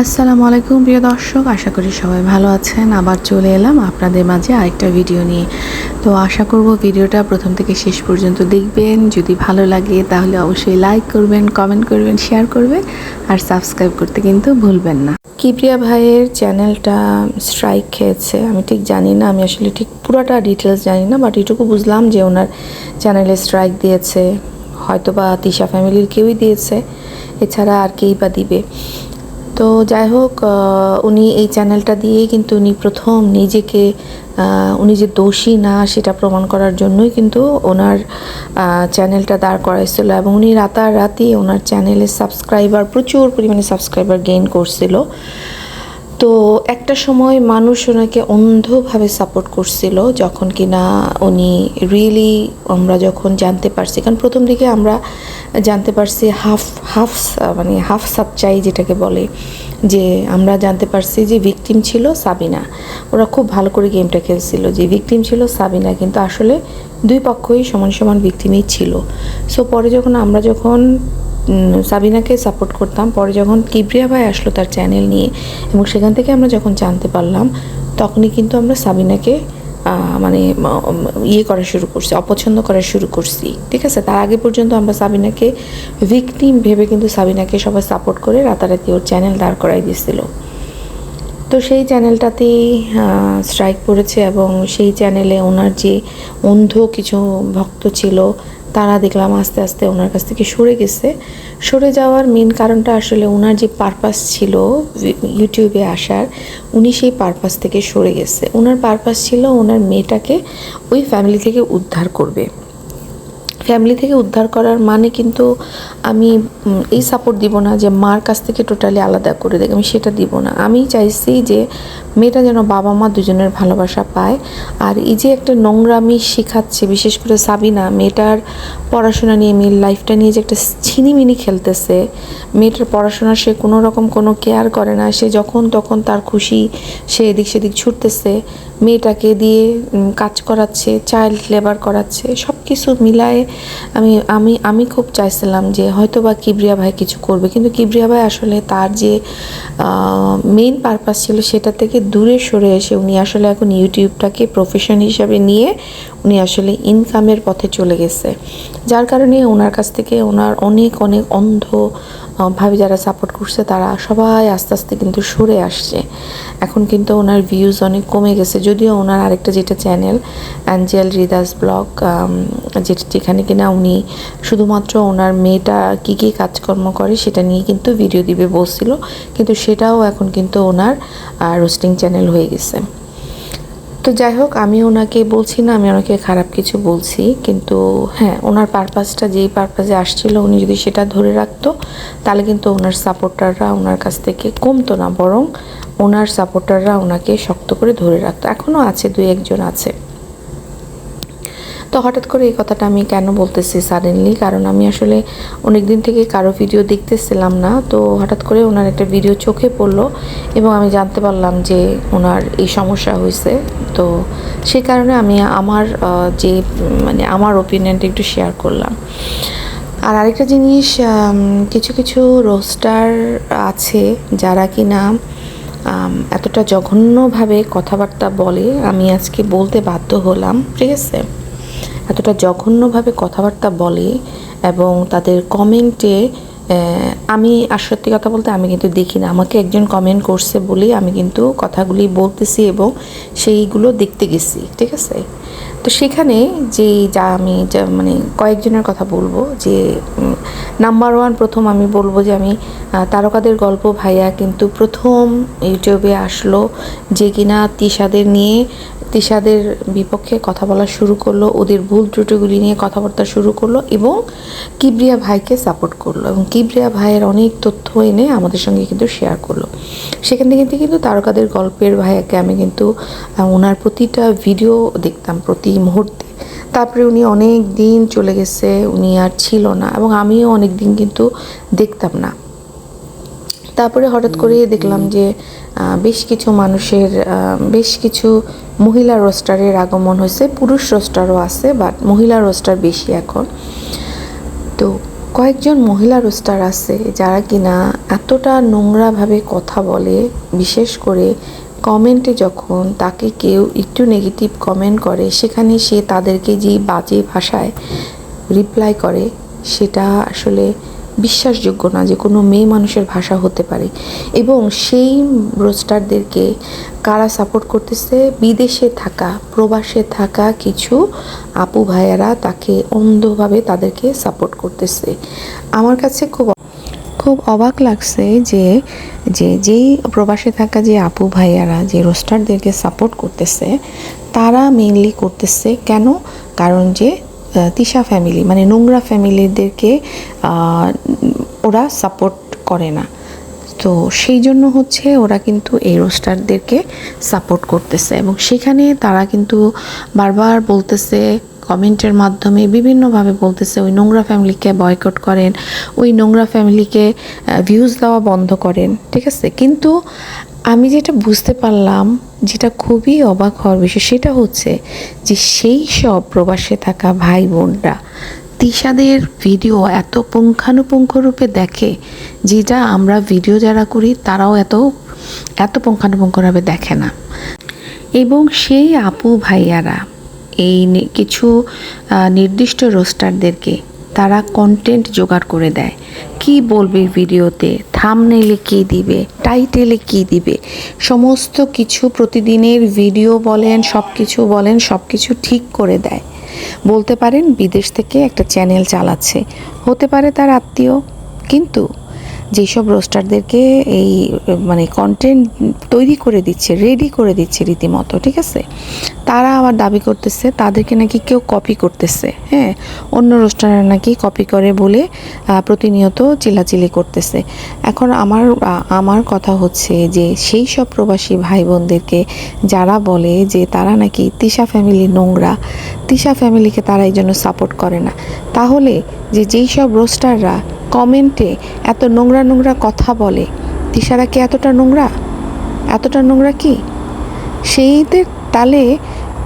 আসসালামু আলাইকুম, প্রিয় দর্শক। আশা করি সবাই ভালো আছেন। আবার চলে এলাম আপনাদের মাঝে আরেকটা ভিডিও নিয়ে। তো আশা করব ভিডিওটা প্রথম থেকে শেষ পর্যন্ত দেখবেন। যদি ভালো লাগে তাহলে অবশ্যই লাইক করবেন কমেন্ট করবেন শেয়ার করবেন। আর সাবস্ক্রাইব করতে কিন্তু ভুলবেন না। কিপ্রিয়া ভাইয়ের চ্যানেলটা স্ট্রাইক খেয়েছে। আমি ঠিক জানি না, আমি আসলে ঠিক পুরোটা ডিটেলস জানি না বাট এটুকু বুঝলাম যে ওনার চ্যানেলে স্ট্রাইক দিয়েছে। হয়তো বা তিশা ফ্যামিলির কেউই দিয়েছে। এছাড়া আর কেই বা দিবে। তো যাই হোক উনি এই চ্যানেলটা দিয়েই কিন্তু উনি প্রথম নিজেকে উনি যে দোষী না সেটা প্রমাণ করার জন্যই কিন্তু ওনার চ্যানেলটা দাঁড় করাইছিল এবং উনি রাতারাতি ওনার চ্যানেলে সাবস্ক্রাইবার, প্রচুর পরিমাণে সাবস্ক্রাইবার গেইন করছিল। তো একটা সময় মানুষ ওনাকে অন্ধভাবে সাপোর্ট করছিল যখন কিনা উনি রিয়েলি আমরা যখন জানতে পারছি, কারণ প্রথম দিকে আমরা জানতে পারছি হাফ হাফ মানে হাফ সাচ্চাই যেটাকে বলে, যে আমরা জানতে পারছি যে ভিকটিম ছিল সাবিনা। ওরা খুব ভালো করে গেমটা খেলছিল যে ভিকটিম ছিল সাবিনা, কিন্তু আসলে দুই পক্ষই সমান সমান ভিকটিমই ছিল। সো পরে যখন আমরা যখন সাবিনাকে সাপোর্ট করতাম, পরে যখন কিবরিয়া ভাই আসলো তার চ্যানেল নিয়ে, এবং সেখান থেকে আমরা যখন জানতে পারলাম, তখনই কিন্তু আমরা সাবিনাকে মানে ইয়ে করা শুরু করছি, অপছন্দ করা শুরু করছি। ঠিক আছে? তার আগে পর্যন্ত আমরা সাবিনাকে ভিকটিম ভেবে কিন্তু সাবিনাকে সবাই সাপোর্ট করে রাতারাতি ওর চ্যানেল দাঁড় করাই দিয়েছিল। তো সেই চ্যানেলটাতেই স্ট্রাইক পড়েছে এবং সেই চ্যানেলে ওনার যে অন্ধ কিছু ভক্ত ছিল তারা দেখলাম আস্তে আস্তে ওনার কাছ থেকে সরে গেছে। সরে যাওয়ার মেন কারণটা আসলে ওনার যে পারপাস ছিল ইউটিউবে আসার, উনি সেই পারপাস থেকে সরে গেছে। ওনার পারপাস ছিল ওনার মেয়েটাকে ওই ফ্যামিলি থেকে উদ্ধার করবে। ফ্যামিলি থেকে উদ্ধার করার মানে কিন্তু আমি এই সাপোর্ট দিব না যে মার কাছ থেকে টোটালি আলাদা করে দেখ আমি সেটা দিব না। আমি চাইছি যে মেয়েটা যেন বাবা মা দুজনের ভালোবাসা পায়। আর এই যে একটা নোংরামি শেখাচ্ছে, বিশেষ করে সাবিনা, মেয়েটার পড়াশোনা নিয়ে, মেয়ের লাইফটা নিয়ে যে একটা ছিনিমিনি খেলতেছে, মেয়েটার পড়াশোনা সে কোনো রকম কোনো কেয়ার করে না। সে যখন তখন তার খুশি, সে এদিক সেদিক ছুটতেছে, মেয়েটাকে দিয়ে কাজ করাচ্ছে চাইল্ড লেবার করাচ্ছে, সব কিছু মিলায়ে আমি আমি আমি খুব চাইছিলাম যে হয়তো বা কিবরিয়া ভাই কিছু করবে। কিন্তু কিবরিয়া ভাই আসলে তার যে মেইন পারপাস ছিল সেটা থেকে দূরে সরে এসে উনি আসলে এখন ইউটিউবটাকে প্রফেশন হিসাবে নিয়ে উনি আসলে ইনকামের পথে চলে গেছে। যার কারণে ওনার কাছ থেকে ওনার অনেক অনেক অন্ধ ভাবে যারা সাপোর্ট করছে, তারা সবাই আস্তে আস্তে কিন্তু সরে আসছে। এখন কিন্তু ওনার ভিউজ অনেক কমে গেছে। যদিও ওনার আরেকটা যেটা চ্যানেল অ্যাঞ্জেল রিদাস ব্লগ যেটা যেখানে কিনা উনি শুধুমাত্র ওনার মেয়েটা কী কী কাজকর্ম করে, সেটা নিয়ে কিন্তু ভিডিও দিবে বলছিল। কিন্তু সেটাও এখন কিন্তু ওনার রোস্টিং চ্যানেল হয়ে গেছে। তো যাই হোক, আমি ওনাকে বলছি না, আমি ওনাকে খারাপ কিছু বলছি, কিন্তু হ্যাঁ ওনার পারপাসটা যেই পারপাসে আসছিল, উনি যদি সেটা ধরে রাখতো, তাহলে কিন্তু ওনার সাপোর্টাররা ওনার কাছ থেকে কমতো না, বরং ওনার সাপোর্টাররা ওনাকে শক্ত করে ধরে রাখতো। এখনও আছে দুই একজন আছে। তো হঠাৎ করে এই কথাটা আমি কেন বলতেছি সাডেনলি কারণ আমি আসলে অনেক দিন থেকে কারও ভিডিও দেখতেছিলাম না, তো হঠাৎ করে ওনার একটা ভিডিও চোখে পড়ল এবং আমি জানতে পারলাম যে ওনার এই সমস্যা হয়েছে। তো সেই কারণে আমি আমার যে মানে আমার ওপিনিয়নটা একটু শেয়ার করলাম। আর আরেকটা জিনিস কিছু কিছু রোস্টার আছে যারা কি না এতটা জঘন্যভাবে কথাবার্তা বলে, আমি আজকে বলতে বাধ্য হলাম, ঠিক আছে? এতটা জঘন্যভাবে কথাবার্তা বলে এবং তাদের কমেন্টে আমি আর সত্যি কথা বলতে আমি কিন্তু দেখি না। আমাকে একজন কমেন্ট করছে বলেই আমি কিন্তু কথাগুলি বলতেছি এবং সেইগুলো দেখতে গেছি, ঠিক আছে? তো সেখানে যে যা আমি যা মানে কয়েকজনের কথা বলব, যে নাম্বার ওয়ান প্রথম আমি বলব যে আমি তারকাদের গল্প ভাইয়া কিন্তু প্রথম ইউটিউবে আসলো যে কিনা তিশাদের নিয়ে তিশাদের বিপক্ষে কথা বলা শুরু করল ওদের ভুল ত্রুটিগুলি নিয়ে কথাবার্তা শুরু করল এবং কিবরিয়া ভাইকে সাপোর্ট করল এবং কিবরিয়া ভাইয়ের অনেক তথ্য এনে আমাদের সঙ্গে কিন্তু শেয়ার করল। সেখান থেকে কিন্তু তারকাদের গল্পের ভাইয়াকে আমি কিন্তু ওনার প্রতিটা ভিডিও দেখতাম প্রতি মুহূর্তে। তারপরে উনি অনেক দিন চলে গেছে উনি আর ছিল না এবং আমিও অনেক দিন কিন্তু দেখতাম না। তারপরে হঠাৎ করে দেখলাম যে বেশ কিছু মানুষের বেশ কিছু মহিলা রোস্টারের আগমন হয়েছে, পুরুষ রোস্টারও আছে বাট মহিলা রোস্টার বেশি এখন। তো কয়েকজন মহিলা রোস্টার আছে যারা কিনা এতটা নোংরাভাবে কথা বলে, বিশেষ করে কমেন্টে যখন তাকে কেউ একটু নেগেটিভ কমেন্ট করে, সেখানে সে তাদেরকে যে বাজে ভাষায় রিপ্লাই করে, সেটা আসলে বিশ্বাসযোগ্য না যে কোনো মেয়ে মানুষের ভাষা হতে পারে। এবং সেই রোস্টারদেরকে কারা সাপোর্ট করতেছে? বিদেশে থাকা, প্রবাসে থাকা কিছু আপু ভাইয়ারা তাকে অন্ধভাবে তাদেরকে সাপোর্ট করতেছে। আমার কাছে খুব খুব অবাক লাগছে যে যে যেই প্রবাসে থাকা যে আপু ভাইয়ারা, যে রোস্টারদেরকে সাপোর্ট করতেছে, তারা মেইনলি করতেছে কেন? কারণ যে তিশা ফ্যামিলি মানে নোংরা ফ্যামিলিদেরকে ওরা সাপোর্ট করে না। তো সেই জন্য হচ্ছে ওরা কিন্তু এই রোস্টারদেরকে সাপোর্ট করতেছে এবং সেখানে তারা কিন্তু বারবার বলতেছে কমেন্টের মাধ্যমে বিভিন্নভাবে বলতেছে, ওই নোংরা ফ্যামিলিকে বয়কট করেন, ওই নোংরা ফ্যামিলিকে ভিউজ দেওয়া বন্ধ করেন। ঠিক আছে? কিন্তু আমি যেটা বুঝতে পারলাম, যেটা খুবই অবাক হওয়ার বিষয়, সেটা হচ্ছে যে সেই সব প্রবাসে থাকা ভাই বোনরা তিশাদের ভিডিও এত পুঙ্খানুপুঙ্খ রূপে দেখে, যেটা আমরা ভিডিও যারা করি, তারাও এত এত পুঙ্খানুপুঙ্খভাবে দেখে না। এবং সেই আপু ভাইয়ারা, এই কিছু নির্দিষ্ট রোস্টারদেরকে তারা কন্টেন্ট জোগাড় করে দেয়। কি বলবে ভিডিওতে? থামনেলে কি দিবে? টাইটেলে কি দিবে? সমস্ত কিছু প্রতিদিনের ভিডিও বলেন সব কিছু বলেন সব কিছু ঠিক করে দেয়। বলতে পারেন বিদেশ থেকে একটা চ্যানেল চালাচ্ছে। হতে পারে তার আত্মীয়, কিন্তু যেসব রোস্টারদেরকে এই মানে কন্টেন্ট তৈরি করে দিচ্ছে রেডি করে দিচ্ছে রীতিমতো, ঠিক আছে? তারা আবার দাবি করতেছে, তাদেরকে নাকি কেউ কপি করতেছে হ্যাঁ? অন্য রোস্টাররা নাকি কপি করে বলে প্রতিনিয়ত চিলাচিলি করতেছে। এখন আমার আমার কথা হচ্ছে যে, সেই সব প্রবাসী ভাই বোনদেরকে যারা বলে যে, তারা নাকি তিশা ফ্যামিলি নোংরা, তিশা ফ্যামিলিকে তারা এই জন্য সাপোর্ট করে না। তাহলে যে, যেই সব রোস্টাররা কমেন্টে এত নোংরা নোংরা কথা বলে। তিশারা কি এতটা নোংরা? এতটা নোংরা কি? সেইদের তালে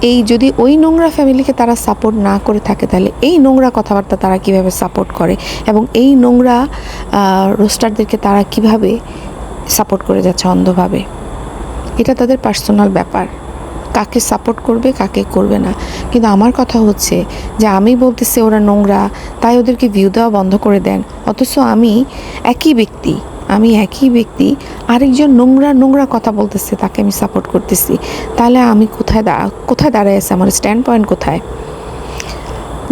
এই যদি ওই নোংরা ফ্যামিলিকে তারা সাপোর্ট না করে থাকে, তাহলে এই নোংরা কথাবার্তা তারা কীভাবে সাপোর্ট করে? এবং এই নোংরা রোস্টারদেরকে তারা কীভাবে সাপোর্ট করে যাচ্ছে অন্ধভাবে? এটা তাদের পার্সোনাল ব্যাপার। কাকে সাপোর্ট করবে, কাকে করবে না। কিন্তু আমার কথা হচ্ছে যে আমি বলতেছি ওরা নোংরা, তাই ওদেরকে ভিউ দেওয়া বন্ধ করে দেন। অথচ আমি একই ব্যক্তি, আমি একই ব্যক্তি, আরেকজন নোংরা নোংরা কথা বলতেছে, তাকে আমি সাপোর্ট করতেছি। তাহলে আমি কোথায় কোথায় দাঁড়ায় আছে? আমার স্ট্যান্ড পয়েন্ট কোথায়?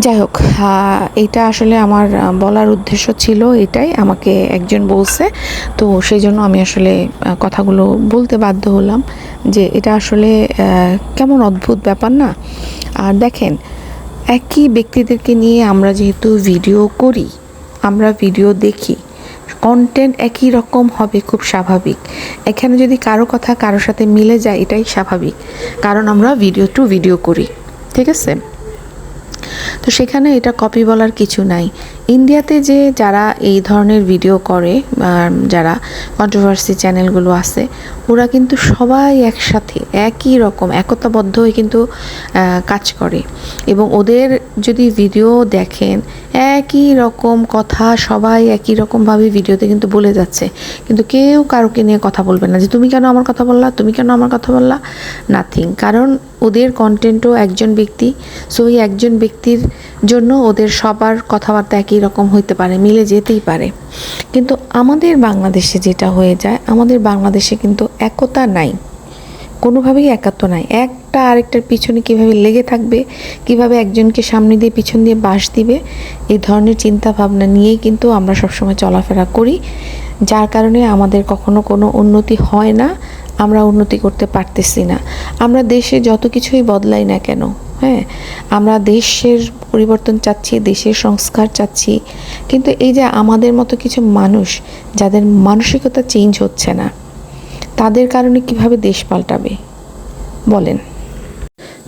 যাই হোক এটা আসলে আমার বলার উদ্দেশ্য ছিল এটাই, আমাকে একজন বলছে। তো সেই জন্য আমি আসলে কথাগুলো বলতে বাধ্য হলাম যে এটা আসলে কেমন অদ্ভুত ব্যাপার না? আর দেখেন, একই ব্যক্তিদেরকে নিয়ে আমরা যেহেতু ভিডিও করি, আমরা ভিডিও দেখি কন্টেন্ট একই রকম হবে খুব স্বাভাবিক। এখানে যদি কারও কথা কারোর সাথে মিলে যায়, এটাই স্বাভাবিক। কারণ আমরা ভিডিও টু ভিডিও করি, ঠিক আছে? তো সেখানে এটা কপি বলার কিছু নাই। ইন্ডিয়াতে যে যারা এই ধরনের ভিডিও করে যারা কন্ট্রোভার্সি চ্যানেলগুলো আছে, ওরা কিন্তু সবাই একসাথে, একই রকম একতাবদ্ধ হয়ে কিন্তু কাজ করে। এবং ওদের যদি ভিডিও দেখেন, একই রকম কথা সবাই একই রকমভাবে ভিডিওতে কিন্তু বলে যাচ্ছে। কিন্তু কেউ কারোকে নিয়ে কথা বলবে না যে, তুমি কেন আমার কথা বললা? তুমি কেন আমার কথা বললা? নাথিং কারণ ওদের কন্টেন্টও একজন ব্যক্তি সো ওই একজন ব্যক্তির জন্য ওদের সবার কথাবার্তা একই রকম হইতে পারে, মিলে যেতেই পারে। কিন্তু আমাদের বাংলাদেশে যেটা হয়ে যায়, আমাদের বাংলাদেশে কিন্তু একতা নাই। কোনোভাবেই একাত্ম নাই। একটা আরেকটার পিছনে কীভাবে লেগে থাকবে, কীভাবে একজনকে সামনে দিয়ে পিছন দিয়ে বাস দিবে, এই ধরনের চিন্তা ভাবনা নিয়েই কিন্তু আমরা সবসময় চলাফেরা করি। যার কারণে আমাদের কখনো কোনো উন্নতি হয় না। আমরা উন্নতি করতে পারতেছি না। আমরা দেশে যত কিছুই বদলাই না কেন হ্যাঁ? আমরা দেশের পরিবর্তন চাচ্ছি, দেশের সংস্কার চাচ্ছি। কিন্তু এই যে আমাদের মতো কিছু মানুষ, যাদের মানসিকতা চেঞ্জ হচ্ছে না, তাদের কারণে কীভাবে দেশ পাল্টাবে? বলেন।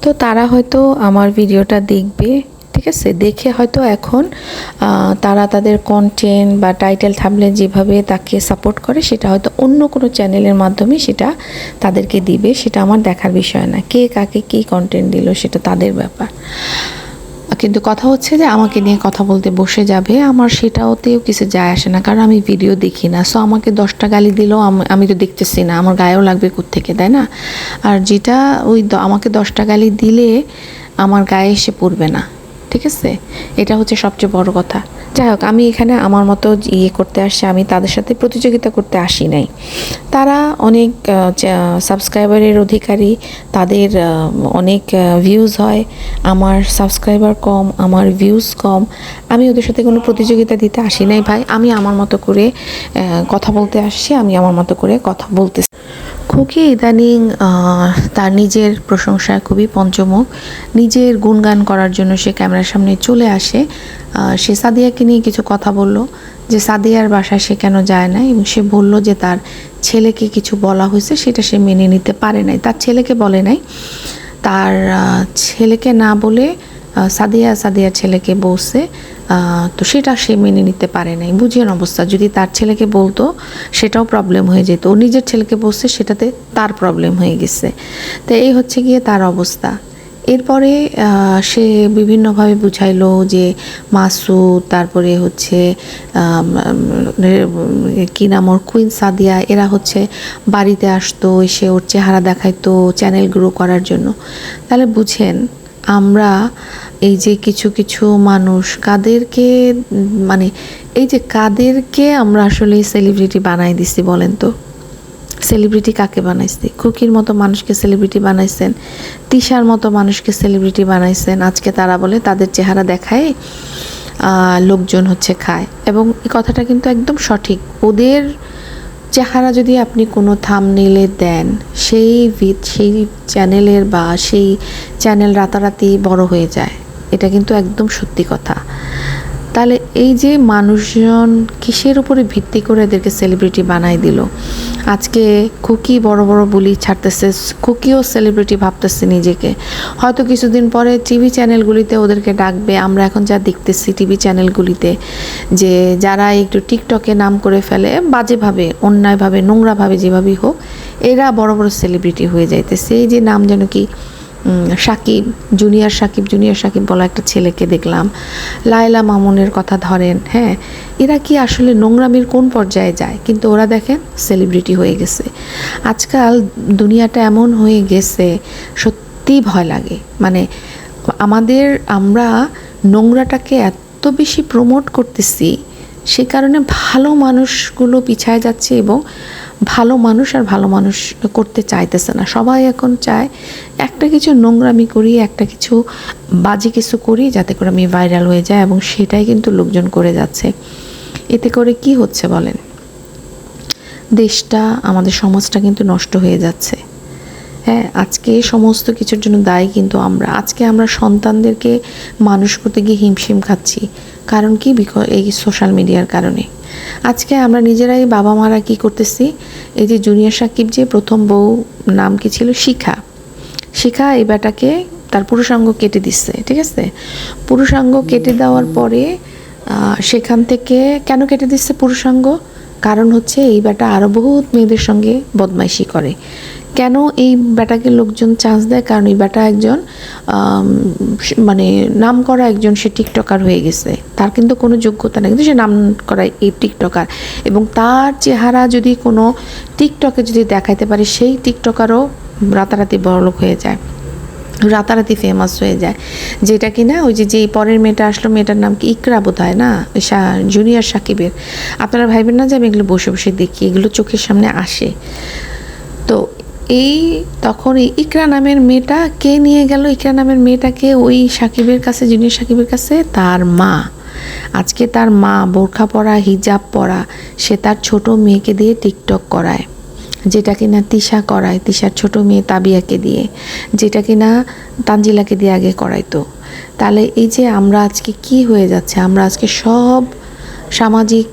তো তারা হয়তো আমার ভিডিওটা দেখবে ঠিক আছে? দেখে হয়তো এখন তারা তাদের কন্টেন্ট বা টাইটেল থামলে যেভাবে তাকে সাপোর্ট করে, সেটা হয়তো অন্য কোনো চ্যানেলের মাধ্যমে সেটা তাদেরকে দিবে। সেটা আমার দেখার বিষয় না। কে কাকে কী কন্টেন্ট দিল, সেটা তাদের ব্যাপার। কিন্তু কথা হচ্ছে যে, আমাকে নিয়ে কথা বলতে বসে যাবে, আমার সেটাওতেও কিছু যায় আসে না, কারণ আমি ভিডিও দেখি না। সো আমাকে দশটা গালি দিলেও আম- তো দেখতেছি না, আমার গায়েও লাগবে থেকে তাই না? আর যেটা ওই আমাকে দশটা গালি দিলে, আমার গায়ে এসে পড়বে না। ঠিক আছে? এটা হচ্ছে সবচেয়ে বড় কথা। যাই হোক, আমি এখানে আমার মতো ইয়ে করতে আসছি, আমি তাদের সাথে প্রতিযোগিতা করতে আসি নাই। তারা অনেক সাবস্ক্রাইবারের অধিকারী, তাদের অনেক ভিউজ হয়। আমার সাবস্ক্রাইবার কম, আমার ভিউজ কম। আমি ওদের সাথে কোনো প্রতিযোগিতা দিতে আসি নাই, ভাই। আমি আমার মতো করে কথা বলতে আসছি, আমি আমার মতো করে কথা বলতে খুকি ইদানিং তার নিজের প্রশংসায় খুবই পঞ্চমুখ। নিজের গুণগান করার জন্য সে ক্যামেরার সামনে চলে আসে। সে সাদিয়াকে নিয়ে কিছু কথা বলল যে সাদিয়ার বাসায় সে কেন যায় না এবং সে বলল যে তার ছেলেকে কিছু বলা হয়েছে সেটা সে মেনে নিতে পারে নাই। তার ছেলেকে বলে নাই। তার ছেলেকে না বলে সাদিয়া সাদিয়ার ছেলেকে আহ, তো সেটা সে মেনে নিতে পারে নাই। বুঝিয়েন অবস্থা। যদি তার ছেলেকে বলতো, সেটাও প্রবলেম হয়ে যেত। ও নিজের ছেলেকে বসছে সেটাতে তার প্রবলেম হয়ে গেছে। তো এই হচ্ছে গিয়ে তার অবস্থা। এরপরে সে বিভিন্নভাবে বুঝাইলো যে মাসুদ, তারপরে হচ্ছে কি নাম ওর? কুইন সাদিয়া, এরা হচ্ছে বাড়িতে আসতো, এসে ওর চেহারা দেখাইতো, চ্যানেল গ্রো করার জন্য। তাহলে বুঝেন, আমরা এই যে কিছু কিছু মানুষ কাদেরকে মানে এই যে কাদেরকে আমরা আসলে সেলিব্রিটি বানাই দিছি বলেন তো? সেলিব্রিটি কাকে বানাইছে? খুকির মতো মানুষকে সেলিব্রিটি বানাইছেন, তিশার মতো মানুষকে সেলিব্রিটি বানাইছেন, আজকে তারা বলে তাদের চেহারা দেখায় লোকজন হচ্ছে খায়। এবং এই কথাটা কিন্তু একদম সঠিক। ওদের চেহারা যদি আপনি কোনো থামনেলে দেন, সেই সেই চ্যানেলের বা সেই চ্যানেল রাতারাতি বড় হয়ে যায়। এটা কিন্তু একদম সত্যি কথা। তাহলে এই যে মানুষজন কিসের উপরে ভিত্তি করে এদেরকে সেলিব্রিটি বানাই দিল? আজকে খুকি বড় বড় বুলি ছাড়তেছে, খুকিও সেলিব্রিটি ভাবতেছে নিজেকে। হয়তো কিছুদিন পরে টিভি চ্যানেলগুলিতে ওদেরকে ডাকবে, আমরা এখন যা দেখতেছি টিভি চ্যানেলগুলিতে যে যারা একটু টিকটকে নাম করে ফেলে, বাজেভাবে, অন্যায়ভাবে, নোংরাভাবে যেভাবেই হোক, এরা বড় বড় সেলিব্রিটি হয়ে যাইতেছে। এই যে নাম যেন কি সাকিব, জুনিয়র সাকিব জুনিয়র সাকিব বলা একটা ছেলেকে দেখলাম। লায়লা মামুনের কথা ধরেন হ্যাঁ? এরা কি আসলে নোংরামির কোন পর্যায়ে যায়? কিন্তু ওরা দেখেন সেলিব্রিটি হয়ে গেছে। আজকাল দুনিয়াটা এমন হয়ে গেছে সত্যিই ভয় লাগে। মানে আমাদের আমরা নোংরাটাকে এত বেশি প্রমোট করতেছি, সে কারণে ভালো মানুষগুলো পিছায় যাচ্ছে এবং ভালো মানুষ আর ভালো মানুষ করতে চাইতেছে না। সবাই এখন চায় একটা কিছু নোংরামি করি, একটা কিছু বাজে কিছু করি যাতে করে আমি ভাইরাল হয়ে যায় এবং সেটাই কিন্তু লোকজন করে যাচ্ছে। এতে করে কি হচ্ছে বলেন? দেশটা, আমাদের সমাজটা কিন্তু নষ্ট হয়ে যাচ্ছে। হ্যাঁ আজকে সমস্ত কিছুর জন্য দায়ী কিন্তু আমরা। আজকে আমরা সন্তানদেরকে মানুষ করতে গিয়ে হিমশিম খাচ্ছি। কারণ কি? এই সোশ্যাল মিডিয়ার কারণে। আজকে আমরা নিজেরাই বাবা মারা কি করতেছি? এই যে জুনিয়র সাকিব যে প্রথম বউ নাম কি ছিল? শিখা। শিখা এই বেটাকে তার পুরুষাঙ্গ কেটে দিচ্ছে, ঠিক আছে? পুরুষাঙ্গ কেটে দেওয়ার পরে সেখান থেকে কেন কেটে দিচ্ছে পুরুষাঙ্গ? কারণ হচ্ছে এই বেটা আরও বহুত মেয়েদের সঙ্গে বদমাইশি করে। কেন এই ব্যাটাকে লোকজন চান্স দেয়? কারণ এই বেটা একজন মানে নাম করা একজন সে টিকটকার হয়ে গেছে। তার কিন্তু কোনো যোগ্যতা নেই। কিন্তু সে নাম করা এই টিকটকার। এবং তার চেহারা যদি কোনো টিকটকে যদি দেখাইতে পারে, সেই টিকটকারও রাতারাতি বড়লোক হয়ে যায়। রাতারাতি ফেমাস হয়ে যায়। যেটা কি না, ওই যে যেই পরের মেয়েটা আসলো, মেয়েটার নাম কি? ইকরা বোধ হয় না জুনিয়র সাকিবের। আপনারা ভাইবেন না যে আমি এগুলো বসে বসে দেখি? এগুলো চোখের সামনে আসে। তো এই তখন এই ইকরা নামের মেয়েটা কে নিয়ে গেল? ইকরা নামের মেয়েটাকে ওই সাকিবের কাছে, জুনিয়র সাকিবের কাছে, তার মা। আজকে তার মা বোরখা পরা, হিজাব পরা, সে তার ছোট মেয়েকে দিয়ে টিকটক করায়, যেটা কিনা তিশা করায়, তিশার ছোট মেয়ে তাবিয়াকে দিয়ে, যেটা কিনা তানজিলাকে দিয়ে আগে করাইতো। তাহলে এই যে আমরা আজকে কি হয়ে যাচ্ছে? আমরা আজকে সব সামাজিক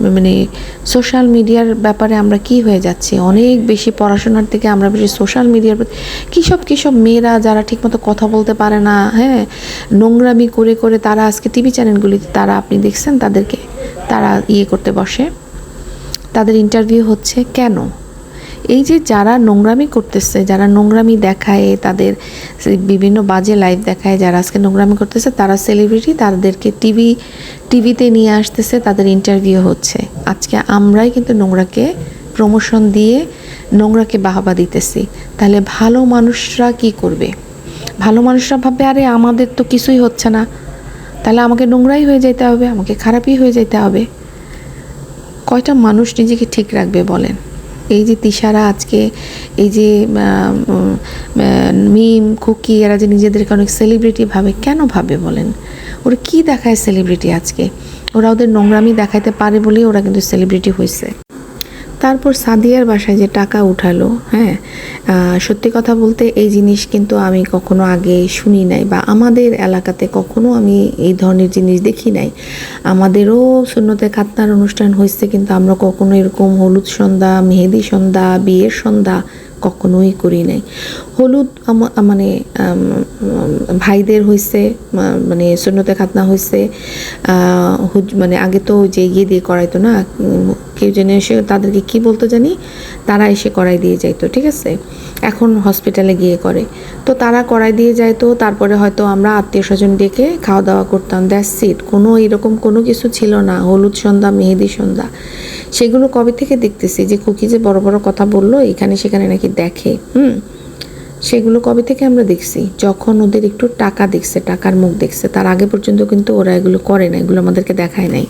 মানে সোশ্যাল মিডিয়ার ব্যাপারে আমরা কি হয়ে যাচ্ছি? অনেক বেশি পড়াশোনার থেকে আমরা বেশি সোশ্যাল মিডিয়ার কী সব কী সব মেয়েরা যারা ঠিকমতো কথা বলতে পারে না হ্যাঁ? নোংরামি করে করে তারা আজকে টিভি চ্যানেলগুলিতে তারা, আপনি দেখছেন তাদেরকে, তারা ইয়ে করতে বসে। তাদের ইন্টারভিউ হচ্ছে কেন? এই যে যারা নোংরামি করতেছে, যারা নোংরামি দেখায়, তাদের বিভিন্ন বাজে লাইভ দেখায়, যারা আজকে নোংরামি করতেছে, তারা সেলিব্রিটি তাদেরকে টিভি টিভিতে নিয়ে আসতেছে, তাদের ইন্টারভিউ হচ্ছে। আজকে আমরাই কিন্তু নোংরাকে প্রমোশন দিয়ে নোংরাকে বাহাবা দিতেছি। তাহলে ভালো মানুষরা কি করবে? ভালো মানুষরা ভাববে, আরে, আমাদের তো কিছুই হচ্ছে না। তাহলে আমাকে নোংরাই হয়ে যেতে হবে, আমাকে খারাপই হয়ে যেতে হবে। কয়টা মানুষ নিজেকে ঠিক রাখবে বলেন? এই যে তিশারা আজকে, এই যে মিম, খুকি, এরা যে নিজেদেরকে অনেক সেলিব্রিটি ভাবে, কেন ভাবে বলেন? ওরা কি দেখায় সেলিব্রিটি আজকে? ওরা ওদের নোংরামি দেখাইতে পারে বলেই ওরা কিন্তু সেলিব্রিটি হয়েছে তারপর সাদিয়ার বাসায় যে টাকা উঠালো হ্যাঁ সত্যি কথা বলতে এই জিনিস কিন্তু আমি কখনো আগে শুনি নাই বা আমাদের এলাকাতে কখনো আমি এই ধরনের জিনিস দেখি নাই। আমাদেরও শূন্যতে খাতনার অনুষ্ঠান হয়েছে কিন্তু আমরা কখনো এরকম হলুদ সন্ধ্যা, মেহেদি সন্ধ্যা, বিয়ের সন্ধ্যা কখনোই করি নাই। হলুদ মানে ভাইদের হয়েছে মানে সৈন্যতে খাতনা হয়েছে মানে আগে তো যে ইয়ে দিয়ে করাইতো না কেউ জেনে এসে তাদেরকে কি বলতো জানি? তারা এসে করাই দিয়ে যাইতো, ঠিক আছে? এখন হসপিটালে গিয়ে করে। তো তারা করাই দিয়ে যায় তো, তারপরে হয়তো আমরা আত্মীয় স্বজন ডেকে খাওয়া দাওয়া করতাম দ্যাটস সিট কোনো এরকম কোনো কিছু ছিল না, হলুদ সন্ধ্যা, মেহেদি সন্ধ্যা। সেগুলো কবে থেকে দেখতেছি যে খুকি যে বড় বড় কথা বলল, এখানে সেখানে নাকি দেখে, হুম? সেগুলো কবে থেকে আমরা দেখছি? যখন ওদের একটু টাকা দেখছে, টাকার মুখ দেখছে, তার আগে পর্যন্ত কিন্তু ওরা এগুলো করে না, এগুলো আমাদেরকে দেখায় নাই।